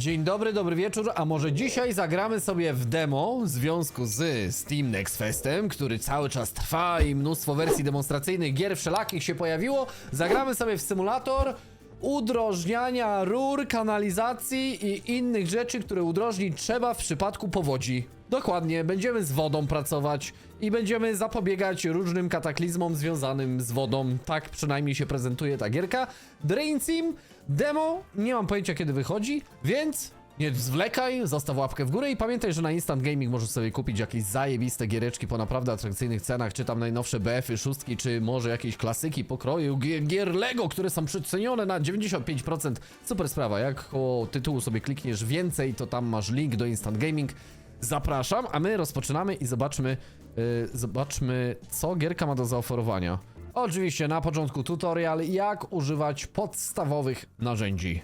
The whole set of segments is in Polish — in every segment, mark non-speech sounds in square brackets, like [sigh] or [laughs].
Dzień dobry, dobry wieczór, a może dzisiaj zagramy sobie w demo w związku z Steam Next Festem, który cały czas trwa i mnóstwo wersji demonstracyjnych gier wszelakich się pojawiło. Zagramy sobie w symulator udrożniania rur, kanalizacji i innych rzeczy, które udrożnić trzeba w przypadku powodzi. Dokładnie, będziemy z wodą pracować i będziemy zapobiegać różnym kataklizmom związanym z wodą. Tak przynajmniej się prezentuje ta gierka. Drain Sim, demo, nie mam pojęcia kiedy wychodzi, więc nie zwlekaj, zostaw łapkę w górę i pamiętaj, że na Instant Gaming możesz sobie kupić jakieś zajebiste giereczki po naprawdę atrakcyjnych cenach, czy tam najnowsze BF-y, szóstki, czy może jakieś klasyki pokroju gier, Lego, które są przecenione na 95%. Super sprawa, jak koło tytułu sobie klikniesz więcej, to tam masz link do Instant Gaming. Zapraszam, a my rozpoczynamy i zobaczmy, yy, zobaczmy co gierka ma do zaoferowania. Oczywiście na początku tutorial, jak używać podstawowych narzędzi.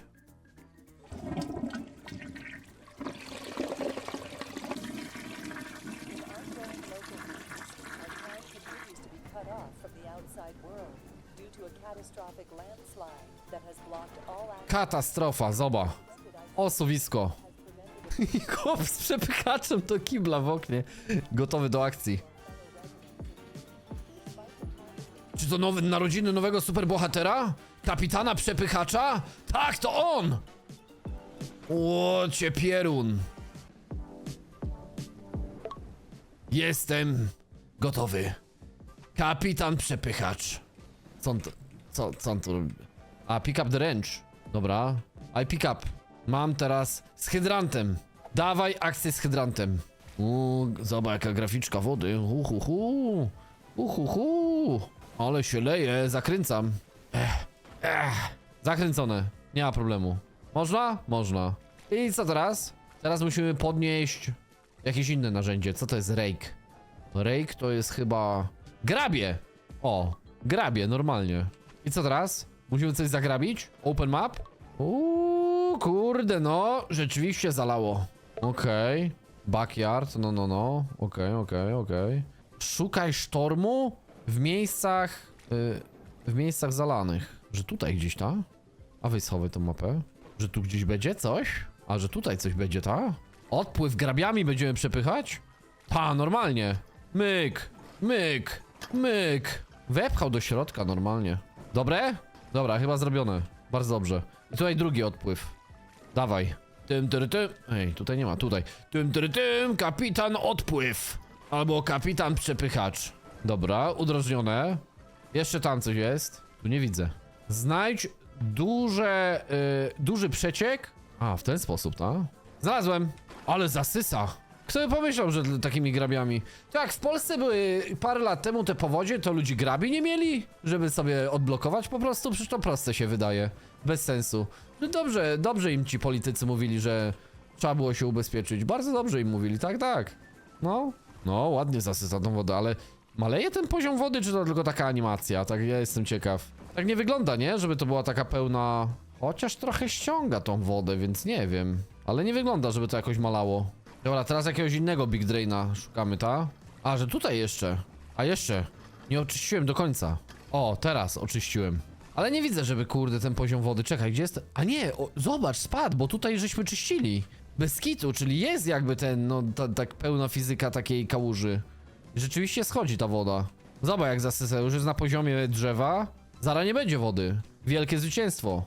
Katastrofa, zoba. Osuwisko. I chłop z przepychaczem do kibla w oknie. Gotowy do akcji. Czy to nowe narodziny nowego superbohatera? Kapitana przepychacza? Tak, to on! O, pierun. Jestem gotowy. Kapitan przepychacz. Co on to, co, co on tu robi? A, pick up the wrench. Dobra. I pick up. Mam teraz z hydrantem. Dawaj akcję z hydrantem. Uuu, zobacz jaka graficzka wody. Uhuhu. Uhuhu. Ale się leje, zakręcam. Ech, ech. Zakręcone. Nie ma problemu. Można? Można. I co teraz? Teraz musimy podnieść jakieś inne narzędzie. Co to jest rake? Rake to jest chyba... Grabie! O, grabie, normalnie. I co teraz? Musimy coś zagrabić? Open map? Uuu, kurde, no, rzeczywiście zalało. Okej. Backyard, no, no, no. Okej, okej, okej. Szukaj sztormu w miejscach... y, w miejscach zalanych. Że tutaj gdzieś, ta? A weź schowaj tą mapę. Że tu gdzieś będzie coś? A, że tutaj coś będzie, ta? Odpływ grabiami będziemy przepychać? Ta, normalnie. Myk, myk, myk. Wepchał do środka normalnie. Dobre? Dobra, chyba zrobione. Bardzo dobrze. I tutaj drugi odpływ. Dawaj. Tym, tym, tym. Ej, tutaj nie ma, tutaj. Tym, tym, tym, kapitan odpływ. Albo kapitan przepychacz. Dobra, udrożnione. Jeszcze tam coś jest. Tu nie widzę. Znajdź duże, y, duży przeciek. A, w ten sposób, tak? Znalazłem. Ale zasysa. Kto by pomyślał, że takimi grabiami? To jak w Polsce były parę lat temu te powodzie, to ludzi grabi nie mieli? Żeby sobie odblokować po prostu? Przecież to proste się wydaje. Bez sensu. No dobrze, dobrze im ci politycy mówili, że trzeba było się ubezpieczyć. Bardzo dobrze im mówili, tak, tak. No, no, ładnie zasysa tą wodę, ale maleje ten poziom wody, czy to tylko taka animacja? Tak, ja jestem ciekaw. Tak nie wygląda, nie? Żeby to była taka pełna... Chociaż trochę ściąga tą wodę, więc nie wiem. Ale nie wygląda, żeby to jakoś malało. Dobra, teraz jakiegoś innego Big Draina szukamy, ta? A, że tutaj jeszcze. A jeszcze. Nie oczyściłem do końca. O, teraz oczyściłem. Ale nie widzę, żeby kurde ten poziom wody. Czekaj, gdzie jest. A nie, o, zobacz, spadł, bo tutaj żeśmy czyścili. Bez kitu, czyli jest jakby ten, no, ta, tak pełna fizyka takiej kałuży. Rzeczywiście schodzi ta woda. Zobacz jak zasysa, już jest na poziomie drzewa. Zaraz nie będzie wody. Wielkie zwycięstwo.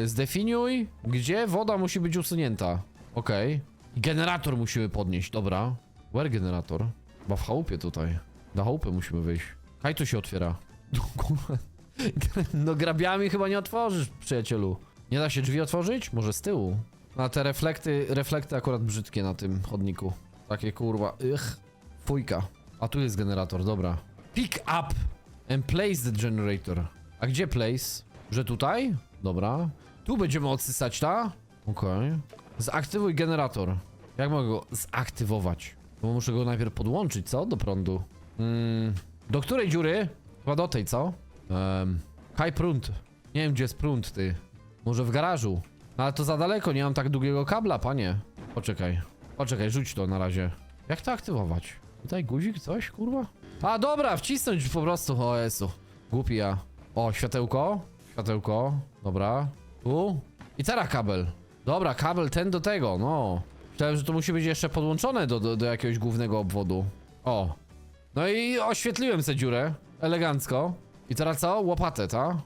Yy, zdefiniuj, gdzie woda musi być usunięta. Okej. I generator musimy podnieść, dobra. Where generator? Chyba w chałupie tutaj. Na chałupę musimy wyjść. Kaj tu się otwiera. [laughs] [laughs] No grabiami chyba nie otworzysz, przyjacielu. Nie da się drzwi otworzyć? Może z tyłu? A te reflekty, reflekty akurat brzydkie na tym chodniku. Takie kurwa, ych. Fujka. A tu jest generator, dobra. Pick up and place the generator. A gdzie place? Że tutaj? Dobra. Tu będziemy odsysać, ta? Okej. Zaktywuj generator. Jak mogę go zaktywować? Bo muszę go najpierw podłączyć, co? Do prądu. Mm, do której dziury? Chyba do tej, co? Um, Kaj prąd. Nie wiem, gdzie jest prąd, ty. Może w garażu. No ale to za daleko, nie mam tak długiego kabla, panie. Poczekaj. Poczekaj, rzuć to na razie. Jak to aktywować? Tutaj guzik, coś, kurwa? A, dobra, wcisnąć po prostu. O Jezu. Głupi ja. O, światełko. Światełko. Dobra. Tu. I teraz kabel. Dobra, kabel ten do tego, no. Myślałem, że to musi być jeszcze podłączone do, do, do jakiegoś głównego obwodu. O. No i oświetliłem sobie dziurę. Elegancko. I teraz co? Łopatę, ta?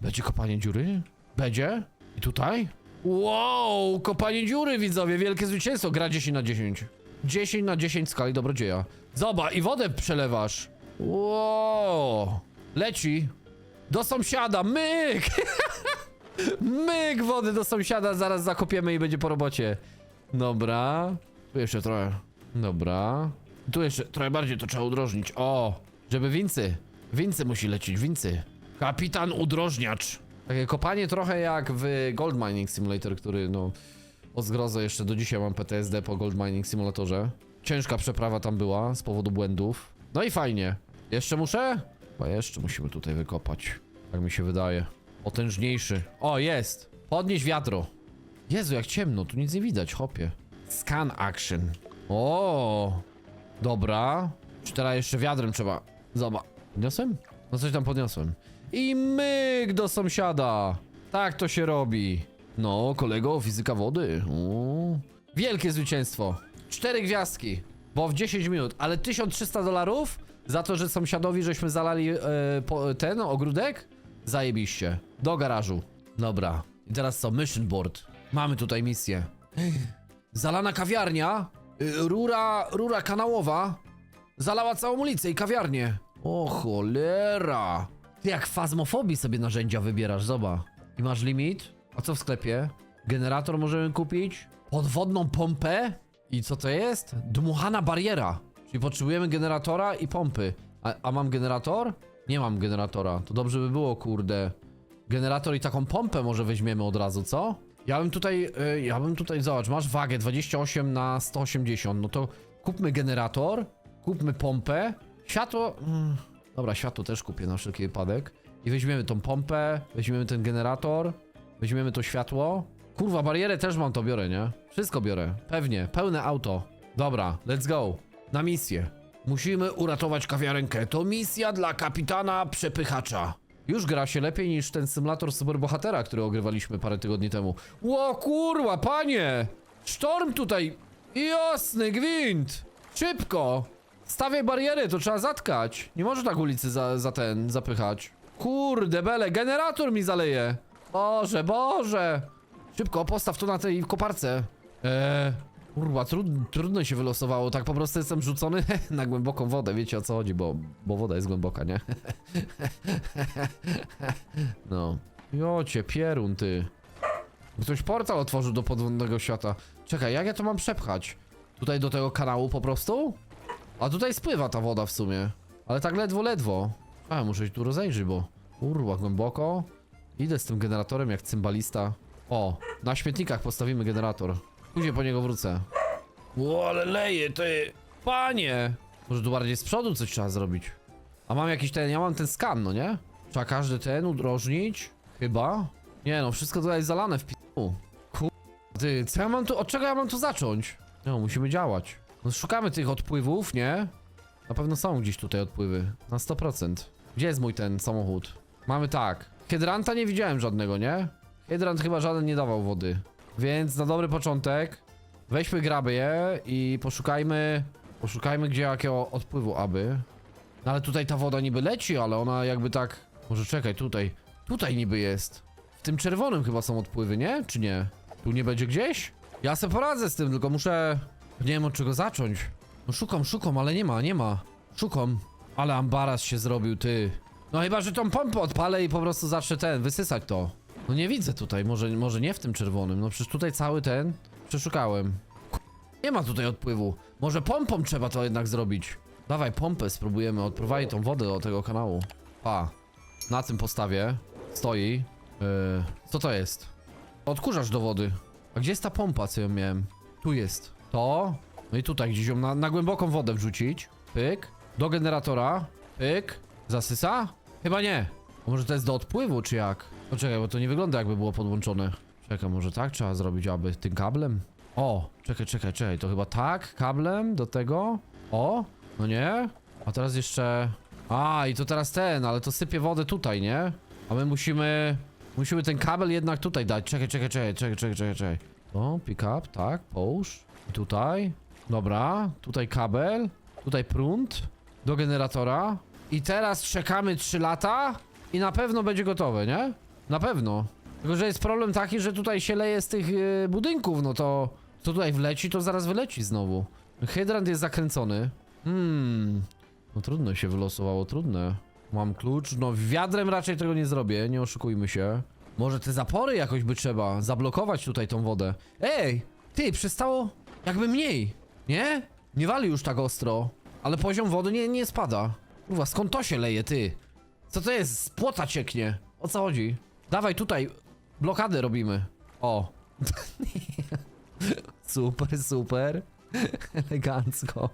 Będzie kopanie dziury? Będzie? I tutaj? Wow, kopanie dziury, widzowie, wielkie zwycięstwo. Gra 10 na 10. 10 na 10 w skali dobrodzieja. Zobacz, i wodę przelewasz. Wow. Leci. Do sąsiada, myk! [laughs] myk wody do sąsiada, zaraz zakopiemy i będzie po robocie. Dobra. Tu jeszcze trochę. Dobra. Tu jeszcze trochę bardziej to trzeba udrożnić. O, żeby wincy. Wincy musi lecieć, wincy. Kapitan udrożniacz. Takie kopanie trochę jak w Gold Mining Simulator, który no... O zgrozę jeszcze do dzisiaj mam PTSD po Gold Mining Simulatorze. Ciężka przeprawa tam była z powodu błędów. No i fajnie. Jeszcze muszę? Chyba jeszcze musimy tutaj wykopać. Tak mi się wydaje. Potężniejszy. O, jest! Podnieś wiatro. Jezu, jak ciemno, tu nic nie widać, hopie. Scan action. O, dobra. Czy teraz jeszcze wiadrem trzeba? Zobacz. Podniosłem? No coś tam podniosłem. I myk do sąsiada. Tak to się robi. No, kolego, fizyka wody. O. Wielkie zwycięstwo. Cztery gwiazdki. Bo w 10 minut, ale 1300 dolarów za to, że sąsiadowi żeśmy zalali e, po, ten ogródek? Zajebiście. Do garażu. Dobra. I teraz co? Mission board. Mamy tutaj misję. Zalana kawiarnia. y, Rura, rura kanałowa. Zalała całą ulicę i kawiarnię. O cholera. Ty jak fazmofobii sobie narzędzia wybierasz, zobacz. I masz limit? A co w sklepie? Generator możemy kupić? Podwodną pompę? I co to jest? Dmuchana bariera. Czyli potrzebujemy generatora i pompy. A, a mam generator? Nie mam generatora. To dobrze by było, kurde. Generator i taką pompę może weźmiemy od razu, co? Ja bym tutaj, y, ja bym tutaj, zobacz, masz wagę 28 na 180, no to kupmy generator, kupmy pompę, światło, mm, dobra, światło też kupię na wszelki wypadek i weźmiemy tą pompę, weźmiemy ten generator, weźmiemy to światło, kurwa, barierę też mam, to biorę, nie? Wszystko biorę, pewnie, pełne auto, dobra, let's go, na misję. Musimy uratować kawiarenkę, to misja dla kapitana przepychacza. Już gra się lepiej niż ten symulator superbohatera, który ogrywaliśmy parę tygodni temu. Ło kurwa, panie! Sztorm tutaj! Jasny gwint! Szybko! Stawiaj bariery, to trzeba zatkać. Nie może tak ulicy za, za ten zapychać. Kurde bele, generator mi zaleje! Boże, Boże! Szybko, postaw to na tej koparce. Eee, kurwa, trud, trudno się wylosowało, tak po prostu jestem rzucony [laughs] na głęboką wodę, wiecie o co chodzi, bo, bo woda jest głęboka, nie? [laughs] No. Jocie, pierun ty. Ktoś portal otworzył do podwodnego świata. Czekaj, jak ja to mam przepchać? Tutaj do tego kanału po prostu? A tutaj spływa ta woda w sumie. Ale tak ledwo, ledwo. A, muszę się tu rozejrzeć, bo... Kurwa, głęboko. Idę z tym generatorem jak cymbalista. O, na śmietnikach postawimy generator. Później po niego wrócę. Ło, ale leje, ty... Panie! Może tu bardziej z przodu coś trzeba zrobić. A mam jakiś ten, ja mam ten skan, no nie? Trzeba każdy ten udrożnić? Chyba? Nie no, wszystko tutaj jest zalane w pi***u. Kur... Ty, co ja mam tu, od czego ja mam tu zacząć? No, musimy działać. No, szukamy tych odpływów, nie? Na pewno są gdzieś tutaj odpływy. Na 100%. Gdzie jest mój ten samochód? Mamy tak. Hydranta nie widziałem żadnego, nie? Hydrant chyba żaden nie dawał wody. Więc na dobry początek weźmy graby je i poszukajmy... Poszukajmy gdzie jakiego odpływu aby. No ale tutaj ta woda niby leci, ale ona jakby tak... Może czekaj, tutaj. Tutaj niby jest. W tym czerwonym chyba są odpływy, nie? Czy nie? Tu nie będzie gdzieś? Ja se poradzę z tym, tylko muszę... Nie wiem od czego zacząć. No szukam, szukam, ale nie ma, nie ma. Szukam. Ale ambaras się zrobił, ty. No chyba, że tą pompę odpalę i po prostu zacznę ten, wysysać to. No nie widzę tutaj, może, może nie w tym czerwonym. No przecież tutaj cały ten przeszukałem. Nie ma tutaj odpływu. Może pompą trzeba to jednak zrobić. Dawaj pompę, spróbujemy odprowadzić tą wodę do tego kanału. Pa. Na tym postawie stoi. Yy, co to jest? Odkurzacz do wody. A gdzie jest ta pompa, co ją miałem? Tu jest. To. No i tutaj gdzieś ją na, na głęboką wodę wrzucić. Pyk. Do generatora. Pyk. Zasysa? Chyba nie. A może to jest do odpływu, czy jak? Poczekaj, bo to nie wygląda jakby było podłączone. Czekaj, może tak trzeba zrobić, aby tym kablem? O, czekaj, czekaj, czekaj, to chyba tak, kablem do tego. O, no nie? A teraz jeszcze... A, i to teraz ten, ale to sypie wodę tutaj, nie? A my musimy... Musimy ten kabel jednak tutaj dać. Czekaj, czekaj, czekaj, czekaj, czekaj, czekaj, czekaj. O, pick up, tak, połóż. Tutaj. Dobra, tutaj kabel. Tutaj prąd do generatora. I teraz czekamy 3 lata i na pewno będzie gotowe, nie? Na pewno. Tylko, że jest problem taki, że tutaj się leje z tych yy, budynków, no to co tutaj wleci, to zaraz wyleci znowu. Hydrant jest zakręcony. Hmm. No trudno się wylosowało, trudne. Mam klucz, no wiadrem raczej tego nie zrobię, nie oszukujmy się. Może te zapory jakoś by trzeba zablokować tutaj tą wodę. Ej, ty, przestało jakby mniej, nie? Nie wali już tak ostro, ale poziom wody nie, nie spada. Kurwa, skąd to się leje, ty? Co to jest? Z płota cieknie. O co chodzi? Dawaj tutaj, blokadę robimy. O. [laughs] super, super. Elegancko.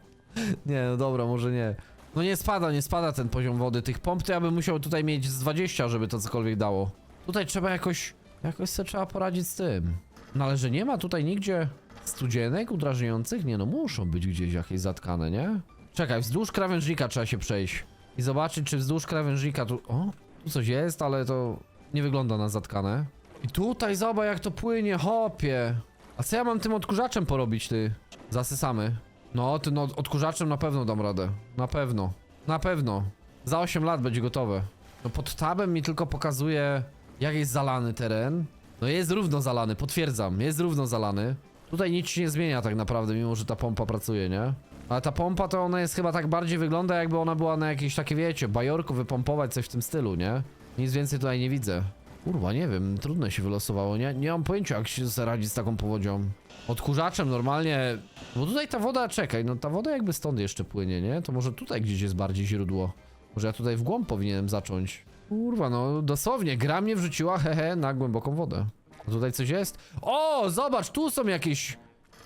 Nie, no dobra, może nie. No nie spada, nie spada ten poziom wody. Tych pomp to ja bym musiał tutaj mieć z 20, żeby to cokolwiek dało. Tutaj trzeba jakoś, jakoś sobie trzeba poradzić z tym. No ale że nie ma tutaj nigdzie studzienek udrażniających? Nie no, muszą być gdzieś jakieś zatkane, nie? Czekaj, wzdłuż krawężnika trzeba się przejść. I zobaczyć, czy wzdłuż krawężnika tu... O, tu coś jest, ale to nie wygląda na zatkane. I tutaj zobacz jak to płynie, hopie. A co ja mam tym odkurzaczem porobić, ty? Zasysamy. No, tym no, odkurzaczem na pewno dam radę. Na pewno. Na pewno. Za 8 lat będzie gotowe. No pod tabem mi tylko pokazuje, jak jest zalany teren. No jest równo zalany, potwierdzam. Jest równo zalany. Tutaj nic się nie zmienia tak naprawdę, mimo że ta pompa pracuje, nie? Ale ta pompa to ona jest chyba tak bardziej wygląda, jakby ona była na jakieś takie, wiecie, bajorku wypompować coś w tym stylu, nie? Nic więcej tutaj nie widzę. Kurwa, nie wiem, trudno się wylosowało. Nie, nie mam pojęcia, jak się zaradzić z taką powodzią. Odkurzaczem normalnie. Bo tutaj ta woda, czekaj, no ta woda jakby stąd jeszcze płynie, nie? To może tutaj gdzieś jest bardziej źródło. Może ja tutaj w głąb powinienem zacząć. Kurwa, no dosłownie, gra mnie wrzuciła, hehe, na głęboką wodę. A tutaj coś jest? O, zobacz, tu są jakieś.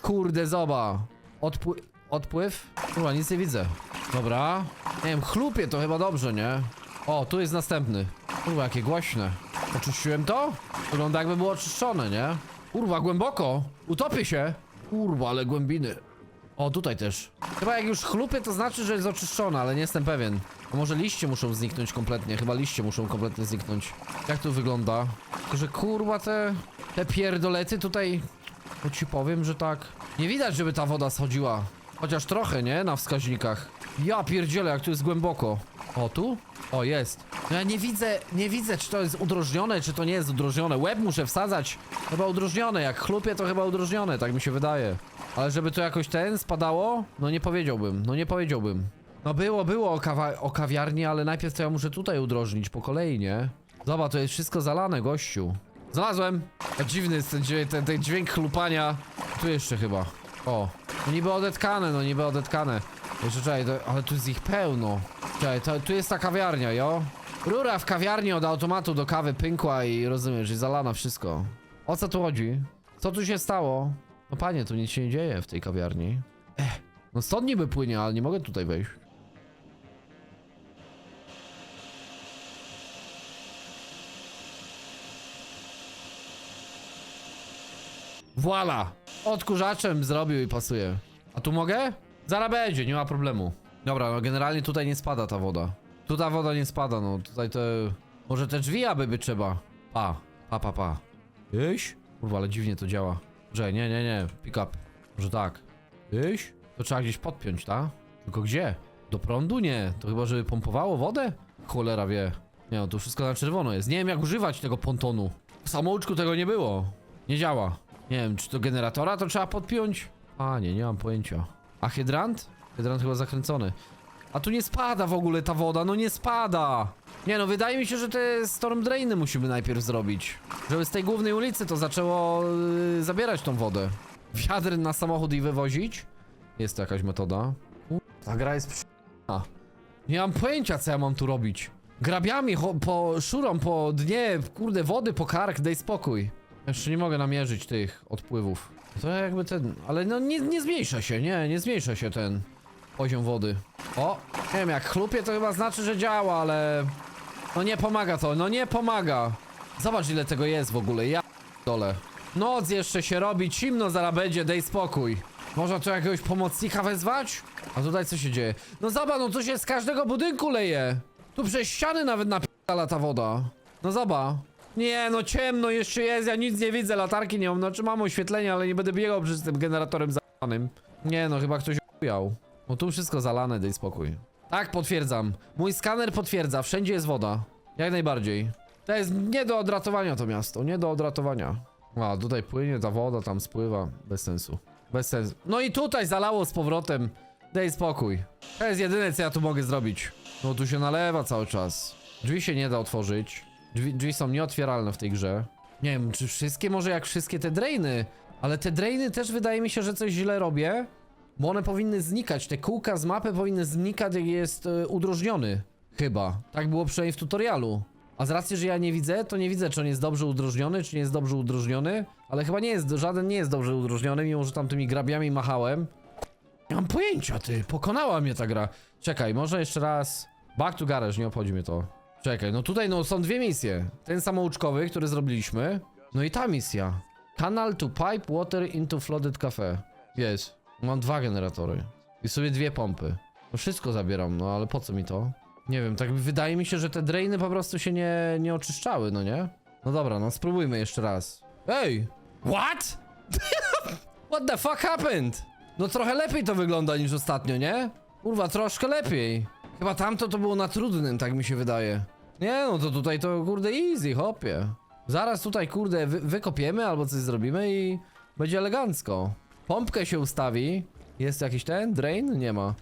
Kurde, zoba. Odpły... Odpływ? Kurwa, nic nie widzę. Dobra. Nie wiem, chlupie to chyba dobrze, nie? O, tu jest następny. Kurwa, jakie głośne. Oczyściłem to? Wygląda jakby było oczyszczone, nie? Kurwa, głęboko. Utopię się. Kurwa, ale głębiny. O, tutaj też. Chyba jak już chlupie, to znaczy, że jest oczyszczone, ale nie jestem pewien. A może liście muszą zniknąć kompletnie? Chyba liście muszą kompletnie zniknąć. Jak tu wygląda? Tylko, że kurwa te... Te pierdolety tutaj... To ci powiem, że tak... Nie widać, żeby ta woda schodziła. Chociaż trochę, nie? Na wskaźnikach. Ja pierdzielę, jak tu jest głęboko. O, tu? O, jest. No ja nie widzę, nie widzę, czy to jest udrożnione, czy to nie jest udrożnione. Łeb muszę wsadzać. Chyba udrożnione. Jak chlupie, to chyba udrożnione, tak mi się wydaje. Ale żeby to jakoś ten spadało? No nie powiedziałbym, no nie powiedziałbym. No było, było o, kawa- o kawiarni, ale najpierw to ja muszę tutaj udrożnić po kolei, nie? Zobacz, to jest wszystko zalane, gościu. Znalazłem! A dziwny jest ten ten, ten dźwięk chlupania. Tu jeszcze chyba. O. No niby odetkane, no niby odetkane. Jeszcze czekaj, to, ale tu jest ich pełno. Czekaj, to, tu jest ta kawiarnia, jo? Rura w kawiarni od automatu do kawy pękła i rozumiesz, i zalana wszystko. O co tu chodzi? Co tu się stało? No panie, tu nic się nie dzieje w tej kawiarni. Ech, no stąd niby płynie, ale nie mogę tutaj wejść. Voila! Odkurzaczem zrobił i pasuje. A tu mogę? Zaraz będzie, nie ma problemu. Dobra, no generalnie tutaj nie spada ta woda. Tu ta woda nie spada, no tutaj te... Może te drzwi aby by trzeba. Pa, pa, pa, pa. Iś? Kurwa, ale dziwnie to działa. Że nie, nie, nie, pick up. Może tak. Iś? To trzeba gdzieś podpiąć, tak? Tylko gdzie? Do prądu? Nie. To chyba, żeby pompowało wodę? Cholera wie. Nie no, tu wszystko na czerwono jest. Nie wiem jak używać tego pontonu. W samouczku tego nie było. Nie działa. Nie wiem, czy to generatora to trzeba podpiąć? A nie, nie mam pojęcia. A hydrant? Hydrant chyba zakręcony. A tu nie spada w ogóle ta woda, no nie spada! Nie no, wydaje mi się, że te storm drainy musimy najpierw zrobić. Żeby z tej głównej ulicy to zaczęło yy, zabierać tą wodę. Wiadry na samochód i wywozić? Jest to jakaś metoda. U, Ta gra jest przy... A. Nie mam pojęcia, co ja mam tu robić. Grabiami, po szurom, po dnie, kurde, wody, po kark, daj spokój. Jeszcze nie mogę namierzyć tych odpływów. To jakby ten... Ale no nie, nie zmniejsza się, nie, nie zmniejsza się ten poziom wody. O, nie wiem, jak chlupie to chyba znaczy, że działa, ale... No nie pomaga to, no nie pomaga. Zobacz ile tego jest w ogóle, ja dole. Noc jeszcze się robi, zimno zaraz będzie, daj spokój. Można tu jakiegoś pomocnika wezwać? A tutaj co się dzieje? No zobacz, no to się z każdego budynku leje. Tu przez ściany nawet napierdala ta woda. No zobacz. Nie, no ciemno jeszcze jest, ja nic nie widzę, latarki nie mam, znaczy mam oświetlenie, ale nie będę biegał przez tym generatorem zalanym. Nie no, chyba ktoś ujał. No tu wszystko zalane, daj spokój. Tak, potwierdzam. Mój skaner potwierdza, wszędzie jest woda. Jak najbardziej. To jest nie do odratowania to miasto, nie do odratowania. A, tutaj płynie ta woda, tam spływa. Bez sensu. Bez sensu. No i tutaj zalało z powrotem. Daj spokój. To jest jedyne, co ja tu mogę zrobić. No tu się nalewa cały czas. Drzwi się nie da otworzyć. Drzwi, drzwi są nieotwieralne w tej grze. Nie wiem, czy wszystkie, może jak wszystkie te drainy. Ale te drainy też wydaje mi się, że coś źle robię. Bo one powinny znikać. Te kółka z mapy powinny znikać, jak jest y, udrożniony. Chyba. Tak było przynajmniej w tutorialu. A z racji, że ja nie widzę, to nie widzę, czy on jest dobrze udrożniony, czy nie jest dobrze udrożniony. Ale chyba nie jest, żaden nie jest dobrze udrożniony, mimo że tam tymi grabiami machałem. Nie mam pojęcia, ty. Pokonała mnie ta gra. Czekaj, może jeszcze raz. Back to garage, nie obchodzi mnie to. Czekaj, no tutaj no są dwie misje. Ten samouczkowy, który zrobiliśmy. No i ta misja. Canal to pipe water into flooded cafe. Jest. Mam dwa generatory. I sobie dwie pompy. No wszystko zabieram, no ale po co mi to? Nie wiem, tak wydaje mi się, że te drainy po prostu się nie, nie oczyszczały, no nie? No dobra, no spróbujmy jeszcze raz. Ej! What? [laughs] What the fuck happened? No trochę lepiej to wygląda niż ostatnio, nie? Kurwa, troszkę lepiej. Chyba tamto to było na trudnym, tak mi się wydaje. Nie no, to tutaj to kurde easy, hopie. Zaraz tutaj kurde wy wykopiemy albo coś zrobimy i będzie elegancko. Pompkę się ustawi. Jest jakiś ten? Drain? Nie ma.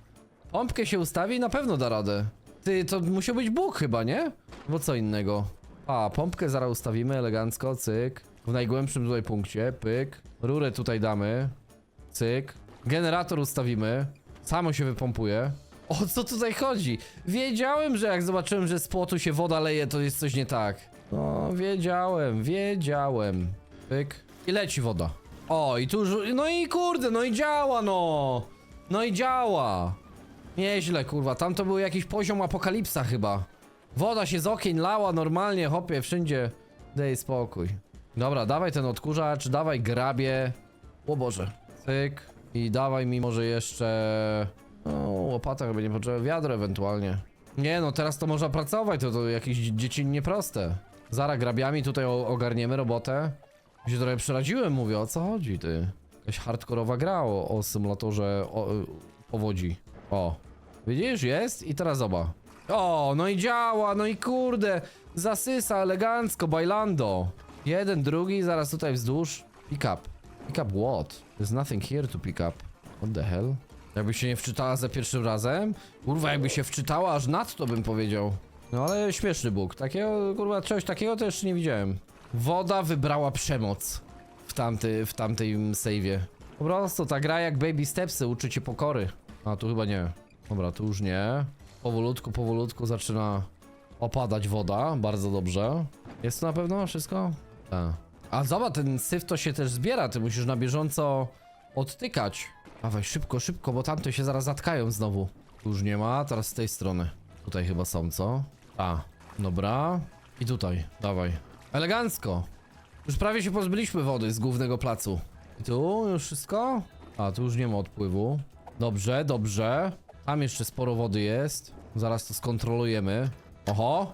Pompkę się ustawi i na pewno da radę. Ty, to musiał być Bóg chyba, nie? Bo co innego. A, pompkę zaraz ustawimy elegancko, cyk. W najgłębszym tutaj punkcie, pyk. Rurę tutaj damy. Cyk. Generator ustawimy. Samo się wypompuje. O co tutaj chodzi? Wiedziałem, że jak zobaczyłem, że z płotu się woda leje, to jest coś nie tak. No, wiedziałem, wiedziałem. Pyk. I leci woda. O, i tu już... No i kurde, no i działa, no! No i działa! Nieźle, kurwa. Tam to był jakiś poziom apokalipsa chyba. Woda się z okien lała normalnie, hopie, wszędzie. Daj spokój. Dobra, dawaj ten odkurzacz, dawaj grabie. O Boże. Cyk. I dawaj mi może jeszcze... Łopata chyba nie potrzeba, wiadro ewentualnie. Nie no, teraz to można pracować, to, to jakieś dziecinnie proste. Zara grabiami tutaj ogarniemy robotę. Mi się trochę przeraziłem, mówię, o co chodzi ty? Jakaś hardkorowa gra o, o symulatorze o, y, powodzi. O, widzisz, jest i teraz zoba. O, no i działa, no i kurde, zasysa elegancko, bailando. Jeden, drugi, zaraz tutaj wzdłuż. Pick up. Pick up what? There's nothing here to pick up. What the hell? Jakby się nie wczytała za pierwszym razem? Kurwa, jakby się wczytała aż nadto bym powiedział. No ale śmieszny Bóg. Takiego, kurwa, czegoś takiego jeszcze nie widziałem. Woda wybrała przemoc w, tamty, w tamtym save'ie. Po prostu ta gra jak Baby Stepsy uczy cię pokory. A tu chyba nie. Dobra, tu już nie. Powolutku, powolutku zaczyna opadać woda. Bardzo dobrze. Jest to na pewno wszystko? Tak. A zobacz, ten syf to się też zbiera. Ty musisz na bieżąco odtykać. Dawaj, szybko, szybko, bo tamte się zaraz zatkają znowu. Tu już nie ma, teraz z tej strony. Tutaj chyba są, co? A, dobra. I tutaj, dawaj. Elegancko. Już prawie się pozbyliśmy wody z głównego placu. I tu już wszystko? A, tu już nie ma odpływu. Dobrze, dobrze. Tam jeszcze sporo wody jest. Zaraz to skontrolujemy. Oho.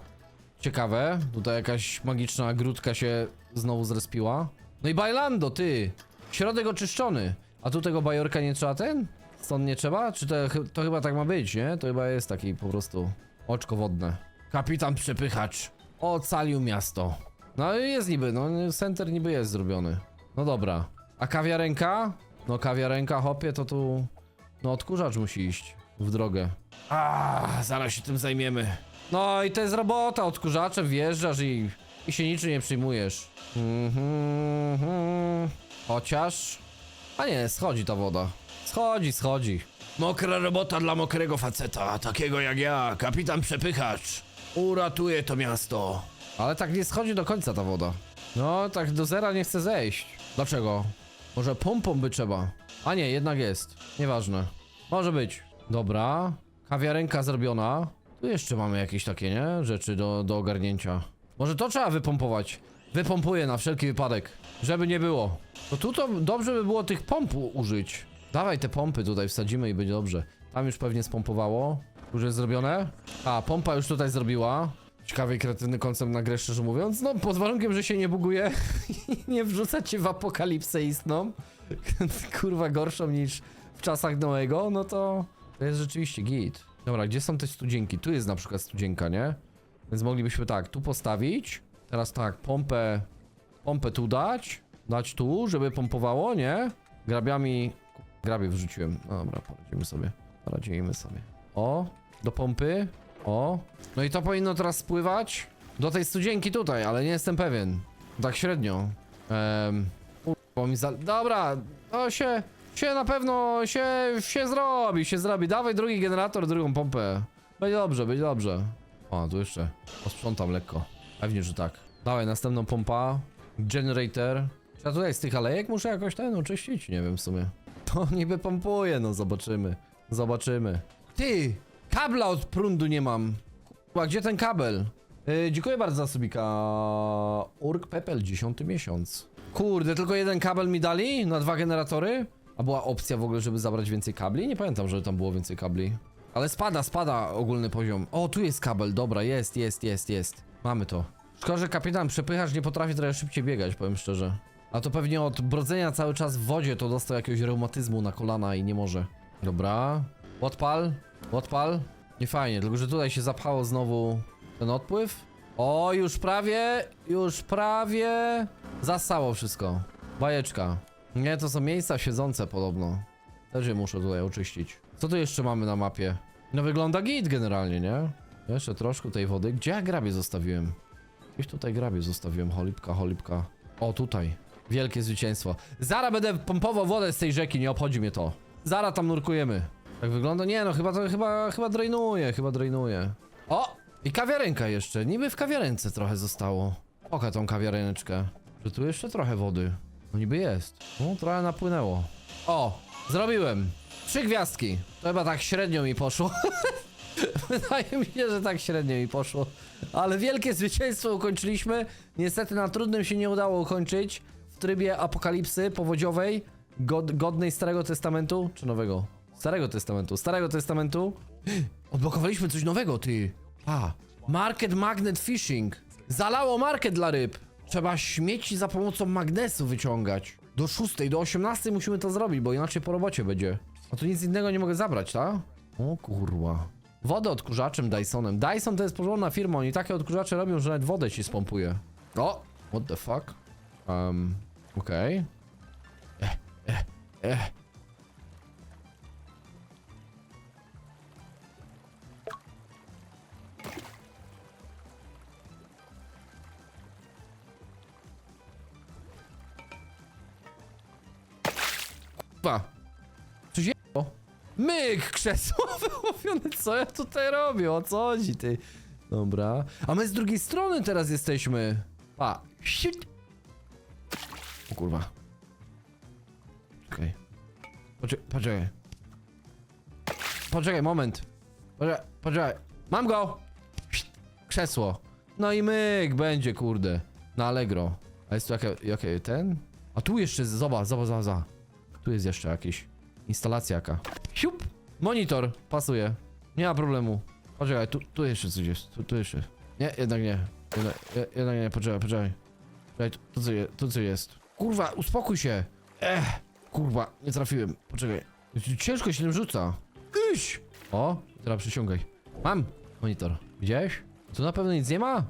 Ciekawe. Tutaj jakaś magiczna grudka się znowu zrespiła. No i bailando, ty. Środek oczyszczony. A tu tego bajorka nie trzeba ten? Stąd nie trzeba? Czy to, to chyba tak ma być, nie? To chyba jest taki po prostu oczko wodne. Kapitan przepychacz. Ocalił miasto. No jest niby, no center niby jest zrobiony. No dobra. A kawiarenka? No kawiarenka, hopie, to tu... No odkurzacz musi iść w drogę. A, zaraz się tym zajmiemy. No i to jest robota, odkurzaczem wjeżdżasz i, i się niczym nie przyjmujesz. Mhm, mhm. Chociaż... A nie, schodzi ta woda. Schodzi, schodzi. Mokra robota dla mokrego faceta, takiego jak ja, kapitan przepychacz. Uratuje to miasto. Ale tak nie schodzi do końca ta woda. No, tak do zera nie chce zejść. Dlaczego? Może pompą by trzeba. A nie, jednak jest. Nieważne. Może być. Dobra. Kawiarenka zrobiona. Tu jeszcze mamy jakieś takie, nie? Rzeczy do, do ogarnięcia. Może to trzeba wypompować. Wypompuję na wszelki wypadek. Żeby nie było. To tu to dobrze by było tych pomp użyć. Dawaj te pompy tutaj wsadzimy i będzie dobrze. Tam już pewnie spompowało. Już jest zrobione? A, pompa już tutaj zrobiła. Ciekawy i kreatywny koncept na grę, szczerze mówiąc. No, pod warunkiem, że się nie buguje [laughs] i nie wrzuca cię w apokalipsę istną. [laughs] Kurwa, gorszą niż w czasach Noego, no to to jest rzeczywiście git. Dobra, gdzie są te studzienki? Tu jest na przykład studzienka, nie? Więc moglibyśmy tak, tu postawić. Teraz tak, pompę, pompę tu dać. Dać tu, żeby pompowało, nie? Grabiami, grabie wrzuciłem. Dobra, poradzimy sobie. Poradzimy sobie. O, do pompy. O. No i to powinno teraz spływać do tej studzienki tutaj, ale nie jestem pewien. Tak średnio. Ehm, bo mi za... Dobra, to się, się na pewno się, się zrobi, się zrobi. Dawaj drugi generator, drugą pompę. Będzie dobrze, będzie dobrze. O, tu jeszcze posprzątam lekko. Pewnie, że tak. Dawaj, następną pompa. Generator. Czy ja tutaj z tych alejek muszę jakoś ten oczyścić? Nie wiem w sumie. [laughs] To niby pompuje, no zobaczymy. Zobaczymy. Ty! Kabla od prądu nie mam. Kurwa, gdzie ten kabel? Yy, dziękuję bardzo za subika. Urk Pepel, 10 miesiąc. Kurde, tylko jeden kabel mi dali na dwa generatory? A była opcja w ogóle, żeby zabrać więcej kabli? Nie pamiętam, że tam było więcej kabli. Ale spada, spada ogólny poziom. O, tu jest kabel, dobra, jest, jest, jest, jest. Mamy to. Szkoda, że kapitan przepychacz nie potrafi trochę szybciej biegać, powiem szczerze. A to pewnie od brodzenia cały czas w wodzie to dostał jakiegoś reumatyzmu na kolana i nie może. Dobra. Odpal, odpal. Nie fajnie, tylko że tutaj się zapchało znowu ten odpływ. O, już prawie, już prawie zasało wszystko. Bajeczka. Nie, to są miejsca siedzące podobno. Też je muszę tutaj oczyścić. Co tu jeszcze mamy na mapie? No wygląda git generalnie, nie? Jeszcze troszkę tej wody. Gdzie ja grabie zostawiłem? Gdzieś tutaj grabie zostawiłem. Cholipka, cholipka. O, tutaj. Wielkie zwycięstwo. Zara będę pompował wodę z tej rzeki, nie obchodzi mnie to. Zara tam nurkujemy. Tak wygląda? Nie no, chyba to chyba, chyba drainuje, chyba drainuje. O! I kawiarenka jeszcze. Niby w kawiarence trochę zostało. Oka tą kawiareneczkę. Że tu jeszcze trochę wody. No niby jest. No, trochę napłynęło. O! Zrobiłem. Trzy gwiazdki. To chyba tak średnio mi poszło. [laughs] Wydaje mi się, że tak średnio mi poszło. Ale wielkie zwycięstwo ukończyliśmy. Niestety na trudnym się nie udało ukończyć. W trybie apokalipsy powodziowej. God, godnej Starego Testamentu. Czy Nowego? Starego Testamentu. Starego Testamentu. [gasps] Odblokowaliśmy coś nowego, ty. A. Market Magnet Fishing. Zalało market dla ryb. Trzeba śmieci za pomocą magnesu wyciągać. Do 6, do 18 musimy to zrobić, bo inaczej po robocie będzie. A tu nic innego nie mogę zabrać, tak? O kurwa. Wodę odkurzaczem Dysonem. Dyson to jest porządna firma, oni takie odkurzacze robią, że nawet wodę ci spompuje. O! What the fuck? Um, okej. Eh, eh, eh. Kurwa. Coś. Myk, krzesło wyłowione, [laughs] co ja tutaj robię, o co chodzi ty? Dobra, a my z drugiej strony teraz jesteśmy. Pa, shit. O kurwa. Czekaj. Poczekaj, poczekaj. Poczekaj, moment. Poczekaj, poczekaj. Mam go! Krzesło. No i myk będzie, kurde. Na Allegro. A jest tu jakie, jakie ten? A tu jeszcze, zobacz, zobacz, zobacz. Tu jest jeszcze jakiś. Instalacja jaka. Siup! Monitor, pasuje. Nie ma problemu. Poczekaj, tu, tu jeszcze coś jest. Tu, tu jeszcze. Nie, jednak nie. Jednak, je- jednak nie, poczekaj, poczekaj. Poczekaj, tu, co je, tu co jest. Kurwa, uspokój się. Ech, kurwa, nie trafiłem. Poczekaj. Ciężko się tym rzuca. Iś! O, teraz przysiągaj. Mam monitor. Widziałeś? Tu na pewno nic nie ma?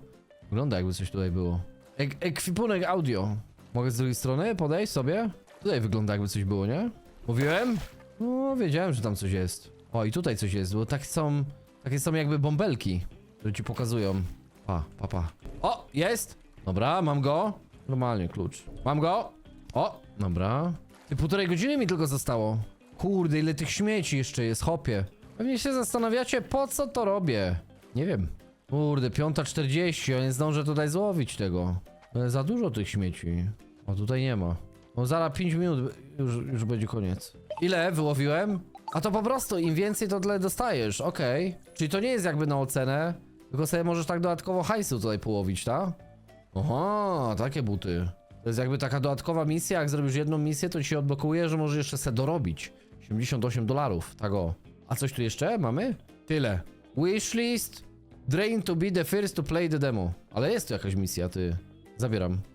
Wygląda jakby coś tutaj było. Ek ekwipunek audio. Mogę z drugiej strony podejść sobie? Tutaj wygląda jakby coś było, nie? Mówiłem? No, wiedziałem, że tam coś jest. O, i tutaj coś jest, bo tak są... Takie są jakby bąbelki, które ci pokazują. Pa, pa, pa. O, jest! Dobra, mam go. Normalnie, klucz. Mam go! O, dobra. Ty półtorej godziny mi tylko zostało. Kurde, ile tych śmieci jeszcze jest, hopie. Pewnie się zastanawiacie, po co to robię. Nie wiem. Kurde, 5.40, ja nie zdążę tutaj złowić tego. Ale za dużo tych śmieci. O, tutaj nie ma. No zaraz 5 minut, już, już będzie koniec. Ile wyłowiłem? A to po prostu, im więcej to tyle dostajesz, okej. Czyli to nie jest jakby na ocenę, tylko sobie możesz tak dodatkowo hajsu tutaj połowić, tak? Aha, takie buty. To jest jakby taka dodatkowa misja, jak zrobisz jedną misję, to ci się odblokuje, że możesz jeszcze se dorobić. 78 dolarów, tak o. A coś tu jeszcze mamy? Tyle. Wishlist, Drain to be the first to play the demo. Ale jest tu jakaś misja, ty. Zabieram.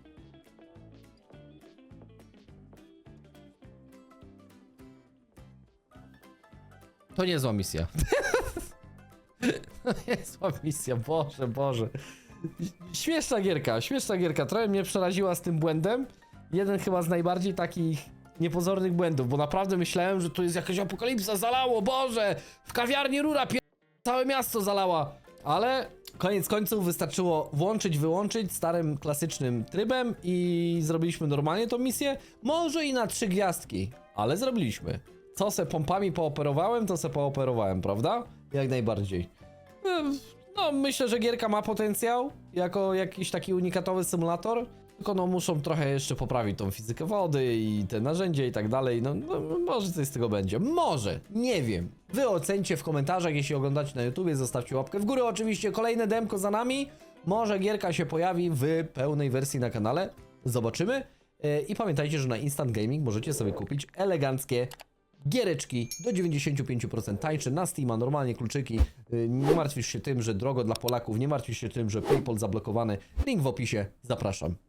To niezła misja. [laughs] to niezła misja, Boże, Boże. Śmieszna gierka, śmieszna gierka. Trochę mnie przeraziła z tym błędem. Jeden chyba z najbardziej takich niepozornych błędów, bo naprawdę myślałem, że tu jest jakaś apokalipsa, zalało, Boże! W kawiarni rura pier... całe miasto zalała. Ale koniec końców wystarczyło włączyć, wyłączyć starym, klasycznym trybem i zrobiliśmy normalnie tą misję. Może i na trzy gwiazdki, ale zrobiliśmy. Co se pompami pooperowałem, to se pooperowałem, prawda? Jak najbardziej. Em, No, myślę, że gierka ma potencjał jako jakiś taki unikatowy symulator. Tylko no muszą trochę jeszcze poprawić tą fizykę wody i te narzędzia i tak dalej. No, no może coś z tego będzie. Może, nie wiem. Wy ocencie w komentarzach, jeśli oglądacie na YouTubie, zostawcie łapkę w górę. Oczywiście kolejne demko za nami. Może gierka się pojawi w pełnej wersji na kanale. Zobaczymy. E, I pamiętajcie, że na Instant Gaming możecie sobie kupić eleganckie giereczki do 95% tańsze na Steama, normalnie kluczyki. Y, Nie martwisz się tym, że drogo dla Polaków, nie martwisz się tym, że PayPal zablokowany. Link w opisie, zapraszam.